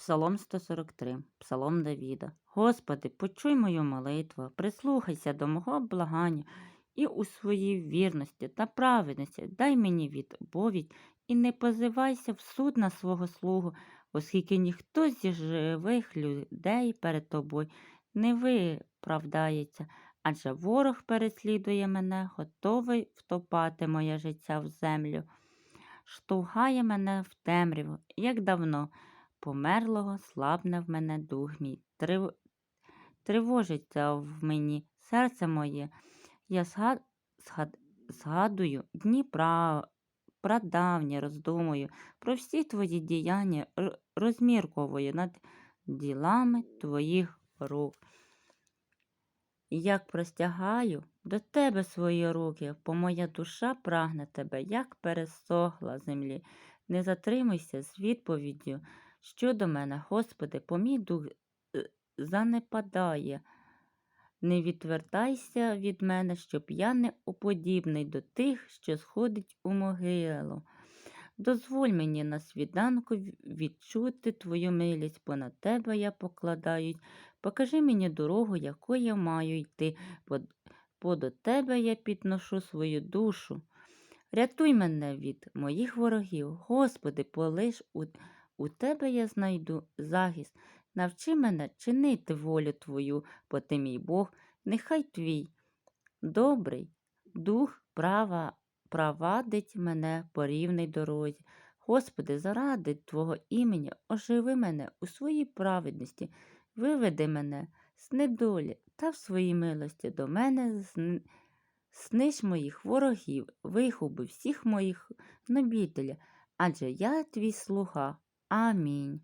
Псалом 143, Псалом Давіда. Господи, почуй мою молитву, прислухайся до мого благання і у своїй вірності та праведності дай мені відповідь і не позивайся в суд на свого слугу, оскільки ніхто зі живих людей перед тобою не виправдається, адже ворог переслідує мене, готовий втопати моє життя в землю, штовхає мене в темряву, як давно померлого слабне в мене дух мій, трив... тривожиться в мені серце моє. Я згад... згад... згадую дні пра... прадавні, роздумую про всі твої діяння, розмірковую над ділами твоїх рук. Як простягаю до тебе свої руки, бо моя душа прагне тебе, як пересохла землі. Не затримуйся з відповіддю щодо мене, Господи, бо мій дух е, занепадає. Не відвертайся від мене, щоб я не уподібний до тих, що сходить у могилу. Дозволь мені на свіданку відчути твою милість, бо на тебе я покладаюсь. Покажи мені дорогу, якою я маю йти, бо до тебе я підношу свою душу. Рятуй мене від моїх ворогів, Господи, полиш у, у тебе я знайду захист. Навчи мене чинити волю Твою, бо ти мій Бог, нехай твій добрий дух права провадить мене по рівній дорозі. Господи, заради Твого імені оживи мене у своїй праведності, виведи мене з недолі та в своїй милості до мене Сниж моїх ворогів, вихуби всіх моїх нобітеля, адже я твій слуга. Амінь.